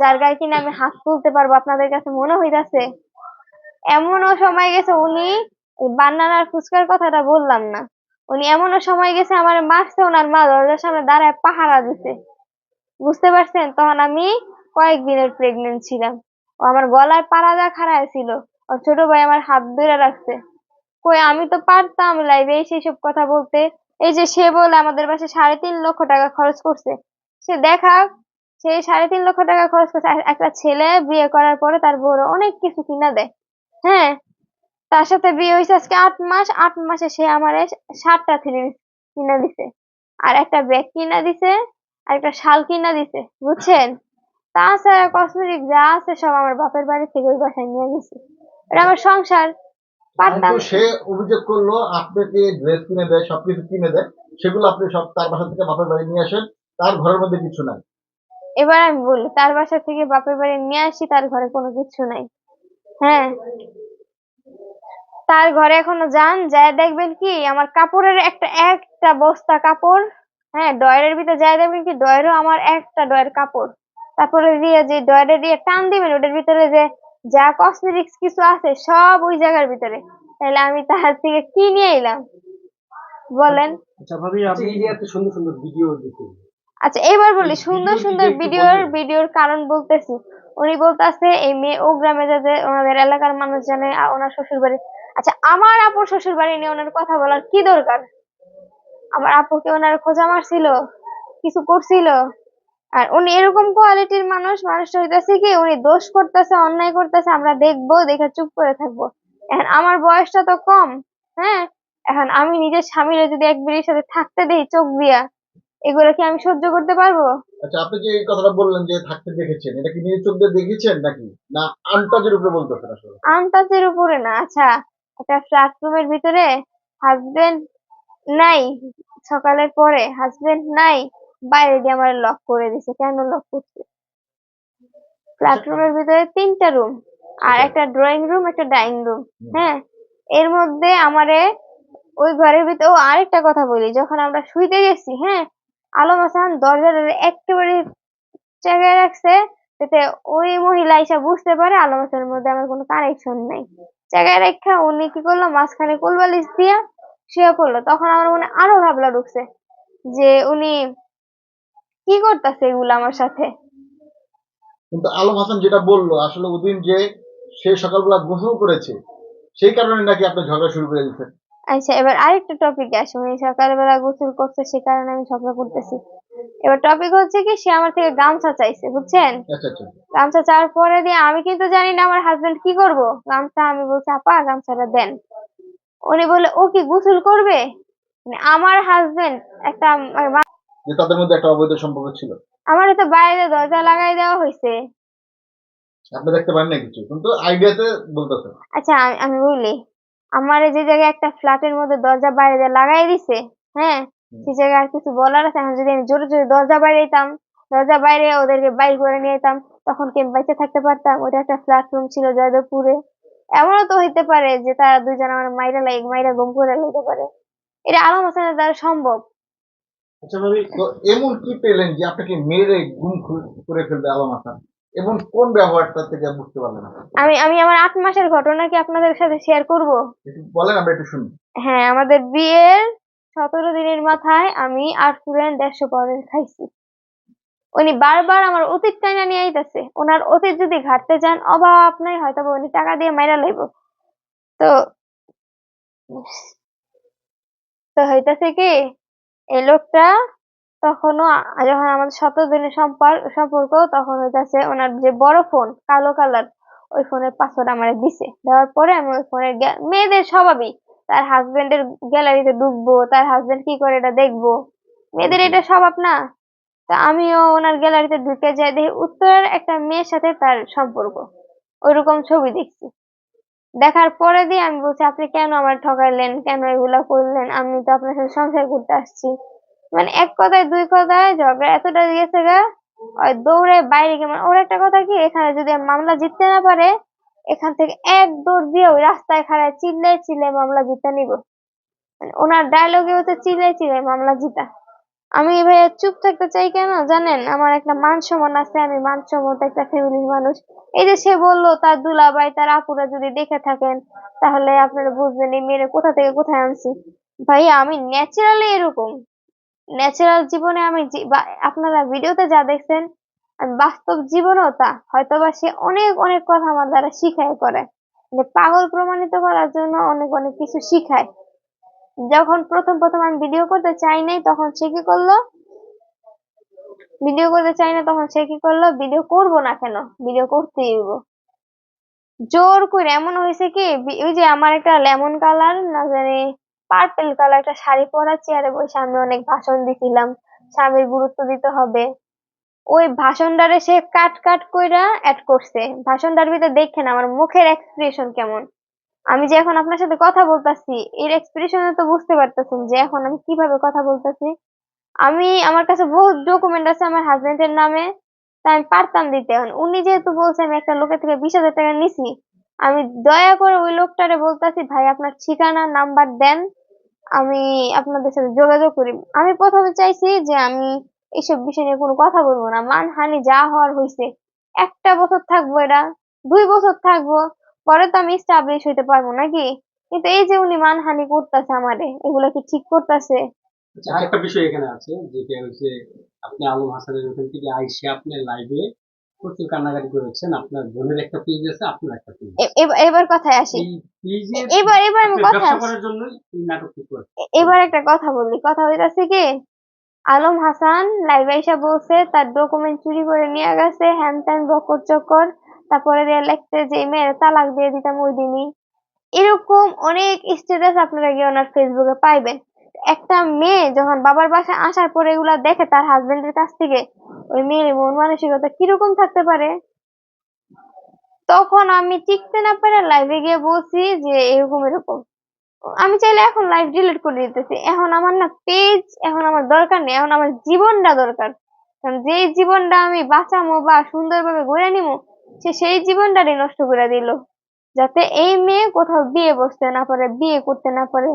যার গায়ে কিনা আমি হাত তুলতে পারব, আপনাদের কাছে মনে হইতাছে? এমনও সময় গেছে উনি বান্নানার ফুচকার কথাটা বললাম না। উনি এমনও সময় গেছে আমার মারছে, ওনার মা দরজার সামনে দাঁড়ায় পাহারা দিছে। বুঝতে পারছেন? তখন আমি কয়েকদিনের প্রেগনেন্ট ছিলাম। ও আমার গলায় পাড়া যা খাড়ায় ছিল। ওর ছোট ভাই আমার হাত ধরে রাখছে। কই, আমি তো পারতাম লাইভে এসে সব কথা বলতে। এই যে সে বলে আমাদের বাসায় সাড়ে তিন লক্ষ টাকা খরচ করছে। সে দেখা সে সাড়ে তিন লক্ষ টাকা খরচ করছে। একটা ছেলে বিয়ে করার পরে তার বউরে অনেক কিছু কিনা দেয়। হ্যাঁ তার সাথে বিয়ে হয়েছে আজকে আট মাস। আট মাসে সে আমার সাতটা থ্রি কিনা দিছে। আর একটা ব্যাগ কিনা দিছে, আর একটা শাল কিনা দিছে, বুঝছেন? তাছাড়া কসমেটিক যা আছে সব আমার বাপের বাড়ি থেকে ওই বাসায় নিয়ে গেছে। এটা আমার সংসার। পারতাম সে অভিযোগ করল আপনাকে ড্রেস কিনে দেয়, সবকিছু কিনে দেয়? সেগুলো আপনি সব তার বাসা থেকে বাপের বাড়ি নিয়ে আসেন। তার ঘরের মধ্যে কিছু নাই। এবার আমি বলি তার বাসা থেকে বাপের বাড়ি নিয়ে আসি তার ঘরে কোনো কিছু নাই। হ্যাঁ? তার ঘরে এখনও যান যায় দেখবেন কি আমার কাপড়ের একটা একটা বস্তা কাপড় হ্যাঁ ডয়ারের ভিতরে যায় দেখবেন কি ডয়ারও আমার একটা ডয়ের কাপড়। তারপরে দিয়ে যে ডয়ারে দিয়ে টান দিবেন ওটার ভিতরে যে যা কসমেটিক্স কিছু আছে সব ওই জায়গার ভিতরে। তাহলে আমি তার থেকে কি নিয়ে এলাম? বলেন। আচ্ছা ভাবি আপনি যে এত সুন্দর সুন্দর ভিডিও দেখেন। আচ্ছা এবার বলি সুন্দর সুন্দর ভিডিওর? ভিডিওর কারণ বলতেছি। উনি বলতেছে এই মেয়ে ও গ্রামে যাতে ওনাদের এলাকার মানুষ জানে আর ওনার শ্বশুর বাড়ি আচ্ছা আমার আপুর শ্বশুর বাড়ি নিয়ে ওনার কথা বলার কি দরকার? আমার আপুকে ওনার খোঁজা মারছিল কিছু করছিল। আর উনি এরকম কোয়ালিটির মানুষ মানুষটা হইতাছে কি উনি দোষ করতেছে অন্যায় করতেছে আমরা দেখব দেখে চুপ করে থাকব। এখন আমার বয়সটা তো কম হ্যাঁ? এখন আমি নিজের স্বামীর যদি এক বিড়ির সাথে থাকতে দেই চোখ দিয়া এগুলো কি আমি সহ্য করতে পারব? আচ্ছা আপনি যে এই কথাটা বললেন যে থাকতে দেখেছেন? এটা কি নিজের চোখ দিয়ে দেখেছেন নাকি? না আন্তাজের উপরে বলতেছেন আসলে? আন্তাজের উপরে না আচ্ছা। একটা ফ্ল্যাট রুমের ভিতরে হাজবেন্ড নাই সকালের পরে হাজবেন্ড নাই বাইরে দিয়ে আমার লক করে দিছে। কেন লক করছে? ফ্ল্যাট রুমের ভিতরে তিনটা রুম আর একটা ড্রয়িং রুম একটা ডাইনিং রুম হ্যাঁ? এর মধ্যে আমারে ওই ঘরের ভিতরে ও আরেকটা কথা বলি যখন আমরা শুইতে গেছি হ্যাঁ? আলম হাসান দরজাটা একেবারে জায়গায় রাখছে যাতে ওই মহিলা এসে বুঝতে পারে আলম হাসানের মধ্যে আমার কোনো কানেকশন নাই। জায়গায় রেখা উনি কি করল? মাঝখানে কোলবালিশ দিয়া শুয়ে পড়ল। তখন আমার মনে আরও ভাবলা ঢুকছে যে উনি কি করতেছে এগুলো আমার সাথে? কিন্তু আলম হাসান যেটা বলল, আসলে ওদিন যে সে সকালবেলা গোসল করেছে, সেই কারণে নাকি আপনি ঝগড়া শুরু করে দিচ্ছেন আচ্ছা এবার আরেকটা টপিকে আসি। উনি সকালবেলা গোসল করছে সে কারণে আমি ঝগড়া করতেছি। এবার টপিক হচ্ছে কি সে আমার থেকে গামছা চাইছে বুঝছেন? আচ্ছা আচ্ছা। গামছা চাওয়ার পরে দিয়ে আমি কিন্তু জানি না আমার হাজবেন্ড কি করব। গামছা আমি বলছি আপা গামছাটা দেন। উনি বলে ও কি গোসল করবে? মানে আমার হাজবেন্ড একটা মা- যে তাদের মধ্যে একটা অবৈধ সম্পর্ক ছিল। আমার তো বাইরে দরজা লাগাই দেওয়া হয়েছে। আপনি দেখতে পারেন না কিছু কিন্তু আইডিয়াতে বলতেছেন আচ্ছা আমি- আমি বলি। আমার যে জায়গায় একটা ফ্ল্যাটের মধ্যে দরজা বাইরে দিয়ে লাগাই দিছে হ্যাঁ? সে জায়গায় আর কিছু বলার আছে? এখন যদি আমি জোরে জোরে দরজা বাইরে যেতাম দরজা বাইরে ওদেরকে বাইর করে নিয়ে যেতাম তখন কি বেঁচে থাকতে পারতাম? ওটা একটা ফ্ল্যাট রুম ছিল জয়দেবপুরে। এমনও তো হইতে পারে যে তারা দুজন আমার মাইরা লাগ মাইরা গুম করে লইতে পারে। এটা আলম হাসানের দ্বারা সম্ভব। আচ্ছা এমন কি পেলেন যে আপনাকে মেরে গুম করে ফেলবে আলম হাসান? এমন কোন ব্যবহারটা থেকে বুঝতে পারলেন আমি আমি আমার আট মাসের ঘটনা কি আপনাদের সাথে শেয়ার করব? বলেন আমরা একটু শুনি হ্যাঁ আমাদের বিয়ের সতেরো দিনের মাথায় আমি আট আটপুরেন দেড়শো পাউডার খাইছি। উনি বারবার আমার অতীত টাইনা নিয়ে আইতাছে। ওনার অতীত যদি ঘাটতে যান অভাব নাই হয়তো উনি টাকা দিয়ে মাইরা লইব। তো তো হইতাছে কি এই লোকটা তখনও, যখন আমাদের সতেরো দিনের সম্পর্ক সম্পর্ক তখন হইতাছে ওনার যে বড় ফোন, কালো কালার, ওই ফোনের পাসওয়ার্ড আমার দিছে। দেওয়ার পরে আমি ওই ফোনের মেয়েদের স্বভাবই, তার হাজবেন্ডের গ্যালারিতে ঢুকবো, তার হাজবেন্ড কি করে এটা দেখব? মেয়েদের এটা স্বভাব না। তা আমিও ওনার গ্যালারিতে ঢুকে যাই দেখি উত্তরের একটা মেয়ের সাথে তার সম্পর্ক। ওইরকম ছবি দেখছি। দেখার পরে দিয়ে আমি বলছি, আপনি কেন আমার ঠকাইলেন? কেন এগুলা করলেন? আমি তো আপনার সাথে সংসার করতে আসছি। মানে এক কথায়, দুই কথায় ঝগড়া এতটা গেছে গা। ওই দৌড়ে বাইরে গিয়ে মানে ওর একটা কথা কি, এখানে যদি মামলা জিততে না পারে, এখান থেকে এক দৌড় দিয়ে ওই রাস্তায় খাড়ায় চিল্লাই চিল্লাই মামলা জিতে নিব। মানে ওনার ডায়লগে হচ্ছে চিল্লাই চিল্লাই মামলা জিতা। আমি ভাইয়া চুপ থাকতে চাই কেন? জানেন, আমার একটা মান সম্মান আছে, আমি মান সম্মত একটা ফ্যামিলির মানুষ। এই যে সে বলল, তার দুলাভাই, তার আপুরা যদি দেখে থাকেন, তাহলে আপনারা বুঝবেন এই মেয়েরা কোথা থেকে কোথায় আনছি। ভাইয়া, আমি ন্যাচারালি এরকম। ন্যাচারাল জীবনে আমি যে- বা- আপনারা ভিডিওতে যা দেখছেন বাস্তব জীবনেও তা, হয়তোবা সে অনেক অনেক কথা আমার দ্বারা শিখায় করে। মানে পাগল প্রমাণিত করার জন্য অনেক অনেক কিছু শিখায়। যখন প্রথম প্রথম আমি ভিডিও করতে চাই নাই, তখন সে কি করল? ভিডিও করতে চাই না, তখন সে কি করল? ভিডিও করব না কেন? ভিডিও করতেই হইব। জোর করে, এমন হয়েছে কি ওই যে আমার একটা লেমন কালার, না জানি পার্পেল কালার একটা শাড়ি পরা চেয়ারে বসে আমি অনেক ভাষণ দিছিলাম। স্বামীর গুরুত্ব দিতে হবে। ওই ভাষণটারে সে কাট কাট কইরা অ্যাড করছে। ভাষণটার ভিতরে দেখেন আমার মুখের এক্সপ্রেশন কেমন। আমি যে এখন আপনার সাথে কথা বলতাছি, এর এক্সপ্রেশনে তো বুঝতে পারতেছেন যে এখন আমি কীভাবে কথা বলতেছি। আমি, আমার কাছে বহুত ডকুমেন্ট আছে আমার হাজবেন্ডের নামে তাই আমি পারতাম দিতে। এখন উনি যেহেতু বলছে আমি একটা লোকের থেকে বিশ হাজার টাকা নিছি আমি দয়া করে ওই লোকটারে বলতাছি, ভাই, আপনার ঠিকানা, নাম্বার দেন। আমি আপনাদের সাথে যোগাযোগ করি। আমি প্রথমে চাইছি যে আমি এইসব বিষয় নিয়ে কোনো কথা বলব না। মানহানি যা হওয়ার হয়েছে একটা বছর থাকব এটা, দুই বছর থাকব, পরে তো আমি স্টাবলিশ হইতে পারব নাকি? কিন্তু এই যে উনি মানহানি করতেছে আমারে, এগুলা কি ঠিক করতেছে? আচ্ছা একটা বিষয় এখানে আছে, যেটা হচ্ছে আপনি আলম হাসানের ওখান থেকে আইসে আপনি লাইভে প্রচুর কান্নাকাটি করেছেন আপনার বোনের একটা পেজ আছে আপনার একটা পেজ এবার কথায় আসি। এবার এবার আমি কথা করার জন্যই এই নাটকটি করে এবার একটা কথা বলি। কথা হইতাছে কি আলম হাসান লাইভ আইসা বলছে তার ডকুমেন্ট চুরি করে নিয়ে গেছে হ্যান ত্যান বকর চক্কর তারপরে দিয়ে লিখতে যে মেয়ের তালাক দিয়ে দিতাম ওই দিনই। এরকম অনেক স্ট্যাটাস আপনারা গিয়ে ওনার ফেসবুকে পাইবেন। একটা মেয়ে যখন বাবার বাসায় আসার পরে এগুলা দেখে তার হাজবেন্ডের কাছ থেকে ওই মেয়ের মন মানসিকতা কীরকম থাকতে পারে? তখন আমি টিকতে না পেরে লাইভে গিয়ে বলছি যে এরকম এরকম। আমি চাইলে এখন লাইভ ডিলিট করে দিতেছি। এখন আমার না পেজ এখন আমার দরকার নেই। এখন আমার জীবনটা দরকার। কারণ যেই জীবনটা আমি বাঁচামো বা সুন্দরভাবে গড়ে নিবো সে সেই জীবনটারই নষ্ট করে দিল। যাতে এই মেয়ে কোথাও বিয়ে বসতে না পারে, বিয়ে করতে না পারে।